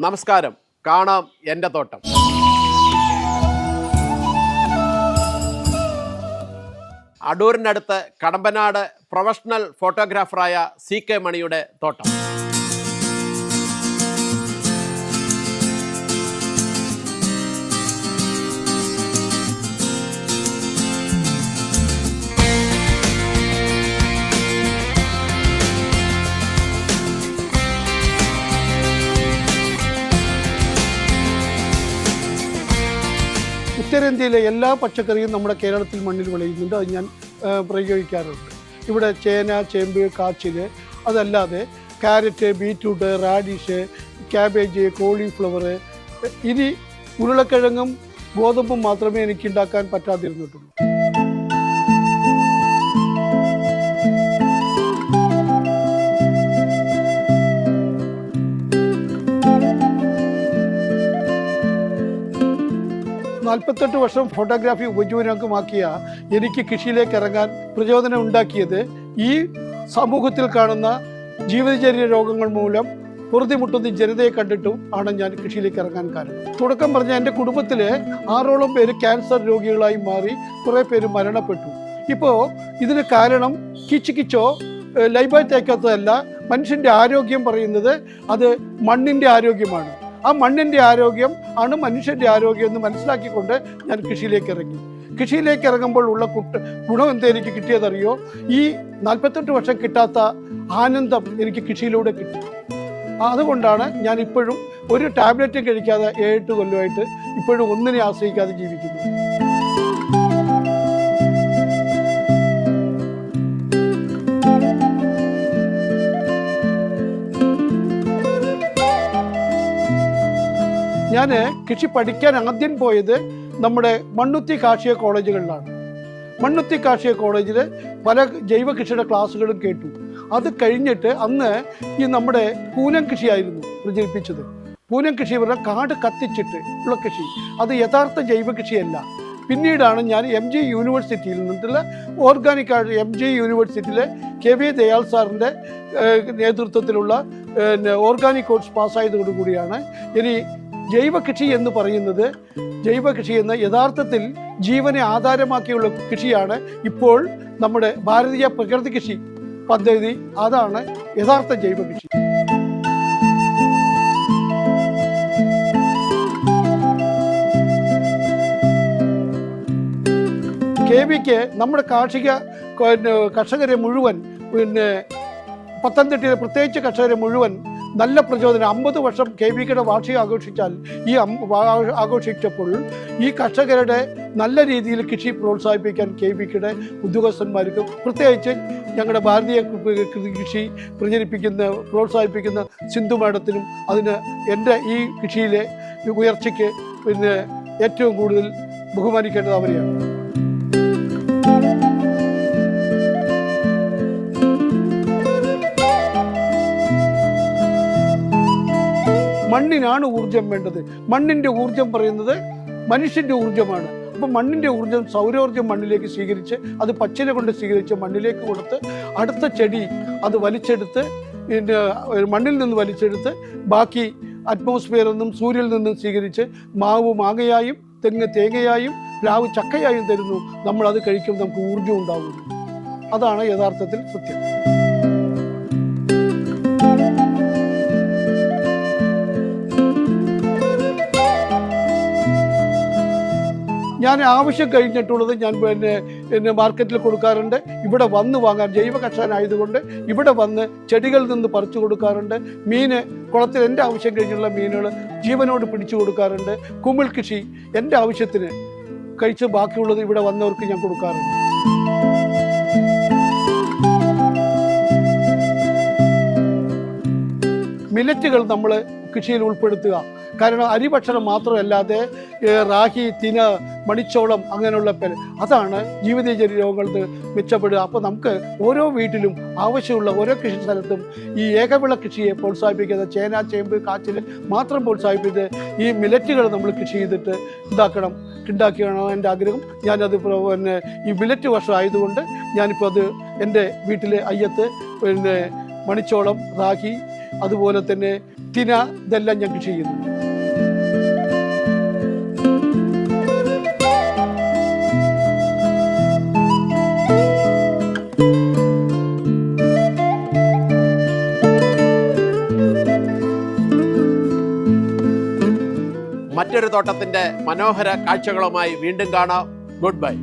നമസ്കാരം. കാണാം എന്റെ തോട്ടം. അടൂരിനടുത്ത് കടമ്പനാട് പ്രൊഫഷണൽ ഫോട്ടോഗ്രാഫറായ സി കെ മണിയുടെ തോട്ടം. ഉത്തരേന്ത്യയിലെ എല്ലാ പച്ചക്കറിയും നമ്മുടെ കേരളത്തിൽ മണ്ണിൽ വിളയുന്നുണ്ട്. അത് ഞാൻ പ്രയോഗിക്കാറുണ്ട്. ഇവിടെ ചേന ചേമ്പ് കാച്ചിൽ അതല്ലാതെ carrot beetroot radish cabbage cauliflower ഇനി ഉരുളക്കിഴങ്ങും ഗോതമ്പും മാത്രമേ എനിക്ക് ഉണ്ടാക്കാൻ പറ്റാതിരുന്നിട്ടുള്ളൂ. നാൽപ്പത്തെട്ട് വർഷം ഫോട്ടോഗ്രാഫി ഉപജീവനമാക്കിയ എനിക്ക് കൃഷിയിലേക്ക് ഇറങ്ങാൻ പ്രചോദനം ഉണ്ടാക്കിയത് ഈ സമൂഹത്തിൽ കാണുന്ന ജീവിതചര്യ രോഗങ്ങൾ മൂലം പൊറുതിമുട്ടുന്ന ജനതയെ കണ്ടിട്ടും ആണ് ഞാൻ കൃഷിയിലേക്ക് ഇറങ്ങാൻ കാരണം. തുടക്കം പറഞ്ഞ എന്റെ കുടുംബത്തിൽ ആറോളം പേര് ക്യാൻസർ രോഗികളായി മാറി കുറേ പേര് മരണപ്പെട്ടു. ഇപ്പോൾ ഇതിന് കാരണം കിച്ച് കിച്ചോ ലൈബായി തേക്കാത്തതല്ല മനുഷ്യന്റെ ആരോഗ്യം പറയുന്നത് അത് മണ്ണിന്റെ ആരോഗ്യമാണ്. ആ മണ്ണിന്റെ ആരോഗ്യം ആണ് മനുഷ്യന്റെ ആരോഗ്യം എന്ന് മനസ്സിലാക്കിക്കൊണ്ട് ഞാൻ കൃഷിയിലേക്ക് ഇറങ്ങി. കൃഷിയിലേക്ക് ഇറങ്ങുമ്പോൾ ഉള്ള കുട്ട ഗുണം എന്താ എനിക്ക് കിട്ടിയതറിയോ? ഈ നാൽപ്പത്തെട്ട് വർഷം കിട്ടാത്ത ആനന്ദം എനിക്ക് കൃഷിയിലൂടെ കിട്ടി. അതുകൊണ്ടാണ് ഞാൻ ഇപ്പോഴും ഒരു ടാബ്ലറ്റും കഴിക്കാതെ ഏഴെട്ട് കൊല്ലമായിട്ട് ഇപ്പോഴും ഒന്നിനെ ആശ്രയിക്കാതെ ജീവിക്കുന്നത് ഞാൻ കൃഷി പഠിക്കാൻ ആദ്യം പോയത് നമ്മുടെ മണ്ണുത്തി കാർഷിക കോളേജുകളിലാണ്. മണ്ണുത്തി കാർഷിക കോളേജിൽ പല ജൈവ കൃഷിയുടെ ക്ലാസ്സുകളും കേട്ടു. അത് കഴിഞ്ഞിട്ട് അന്ന് ഈ നമ്മുടെ പൂനം കൃഷിയായിരുന്നു പ്രചരിപ്പിച്ചത്. പൂനം കൃഷി പറഞ്ഞാൽ കാട് കത്തിച്ചിട്ട് ഉള്ള കൃഷി. അത് യഥാർത്ഥ ജൈവ കൃഷിയല്ല. പിന്നീടാണ് ഞാൻ എം ജി യൂണിവേഴ്സിറ്റിയിൽ നിന്നുള്ള ഓർഗാനിക് ആയിട്ട് എം ജി യൂണിവേഴ്സിറ്റിയിലെ കെ വി ദയാൽ സാറിന്റെ നേതൃത്വത്തിലുള്ള ഓർഗാനിക് കോഴ്സ് പാസ്സായതോടുകൂടിയാണ് ഇനി ജൈവ കൃഷി എന്ന് പറയുന്നത് ജൈവ കൃഷി എന്ന യഥാർത്ഥത്തിൽ ജീവനെ ആധാരമാക്കിയുള്ള കൃഷിയാണ് ഇപ്പോൾ നമ്മുടെ ഭാരതീയ പ്രകൃതി കൃഷി പദ്ധതി. അതാണ് യഥാർത്ഥ ജൈവ കൃഷി കെ വിക്ക് നമ്മുടെ കാർഷിക കർഷകരെ മുഴുവൻ പിന്നെ പത്തനംതിട്ടയിലെ പ്രത്യേകിച്ച് കർഷകരെ മുഴുവൻ നല്ല പ്രചോദനം. അമ്പത് വർഷം കെ വി കെയുടെ വാർഷികം ആഘോഷിച്ചാൽ ഈ ആഘോഷിച്ചപ്പോൾ ഈ കർഷകരുടെ നല്ല രീതിയിൽ കൃഷി പ്രോത്സാഹിപ്പിക്കാൻ കെ വി കെയുടെ ഉദ്യോഗസ്ഥന്മാർക്ക് പ്രത്യേകിച്ച് ഞങ്ങളുടെ ഭാരതീയ കൃഷി പ്രചരിപ്പിക്കുന്ന പ്രോത്സാഹിപ്പിക്കുന്ന സിന്ധു മാഡത്തിനും അതിന് എന്റെ ഈ കൃഷിയിലെ ഉയർച്ചയ്ക്ക് പിന്നെ ഏറ്റവും കൂടുതൽ ബഹുമാനിക്കേണ്ടത് അവരെയാണ്. മണ്ണിനാണ് ഊർജം വേണ്ടത്. മണ്ണിന്റെ ഊർജം പറയുന്നത് മനുഷ്യന്റെ ഊർജമാണ് അപ്പം മണ്ണിന്റെ ഊർജം സൗരോർജം മണ്ണിലേക്ക് സ്വീകരിച്ച് അത് പച്ചില കൊണ്ട് സ്വീകരിച്ച് മണ്ണിലേക്ക് കൊടുത്ത് അടുത്ത ചെടി അത് വലിച്ചെടുത്ത് മണ്ണിൽ നിന്ന് വലിച്ചെടുത്ത് ബാക്കി അറ്റ്മോസ്ഫിയറിൽ നിന്നും സൂര്യനിൽ നിന്നും സ്വീകരിച്ച് മാവ് മാങ്ങയായും തെങ്ങ് തേങ്ങയായും പ്ലാവ് ചക്കയായും തരുന്നു. നമ്മൾ അത് കഴിക്കും നമുക്ക് ഊർജം ഉണ്ടാകുന്നു അതാണ് യഥാർത്ഥത്തിൽ സത്യം. ഞാൻ ആവശ്യം കഴിഞ്ഞിട്ടുള്ളത് ഞാൻ പിന്നെ പിന്നെ മാർക്കറ്റിൽ കൊടുക്കാറുണ്ട്. ഇവിടെ വന്ന് വാങ്ങാൻ ജൈവ കർഷകനായതുകൊണ്ട് ഇവിടെ വന്ന് ചെടികളിൽ നിന്ന് പറിച്ചു കൊടുക്കാറുണ്ട്. മീൻ കുളത്തിൽ എന്റെ ആവശ്യം കഴിഞ്ഞുള്ള മീനുകൾ ജീവനോട് പിടിച്ചു കൊടുക്കാറുണ്ട്. കുമിൾ കൃഷി എന്റെ ആവശ്യത്തിന് കഴിച്ച് ബാക്കിയുള്ളത് ഇവിടെ വന്നവർക്ക് ഞാൻ കൊടുക്കാറുണ്ട്. മില്ലറ്റുകൾ നമ്മൾ കൃഷിയിൽ ഉൾപ്പെടുത്തുക. കാരണം അരി ഭക്ഷണം മാത്രമല്ലാതെ റാഹി തിന മണിച്ചോളം അങ്ങനെയുള്ള പേര്. അതാണ് ജീവിതചര്യ രോഗങ്ങൾക്ക് മെച്ചപ്പെടുക. അപ്പോൾ നമുക്ക് ഓരോ വീട്ടിലും ആവശ്യമുള്ള ഓരോ കൃഷി സ്ഥലത്തും ഈ ഏകവിള കൃഷിയെ പ്രോത്സാഹിപ്പിക്കുന്ന ചേന ചേമ്പ് കാച്ചിൽ മാത്രം പ്രോത്സാഹിപ്പിച്ച് ഈ മിലറ്റുകൾ നമ്മൾ കൃഷി ചെയ്തിട്ട് ഇതാക്കണം ഉണ്ടാക്കിയാണ് എന്റെ ആഗ്രഹം. ഞാനത് പിന്നെ ഈ മിലറ്റ് വർഷം ആയതുകൊണ്ട് ഞാനിപ്പോൾ അത് എന്റെ വീട്ടിലെ അയ്യത്ത് പിന്നെ മണിച്ചോളം റാഹി അതുപോലെ തന്നെ തിന ഇതെല്ലാം ഞാൻ കൃഷി ചെയ്യുന്നു മറ്റൊരു തോട്ടത്തിന്റെ മനോഹര കാഴ്ചകളുമായി വീണ്ടും കാണാം. Good bye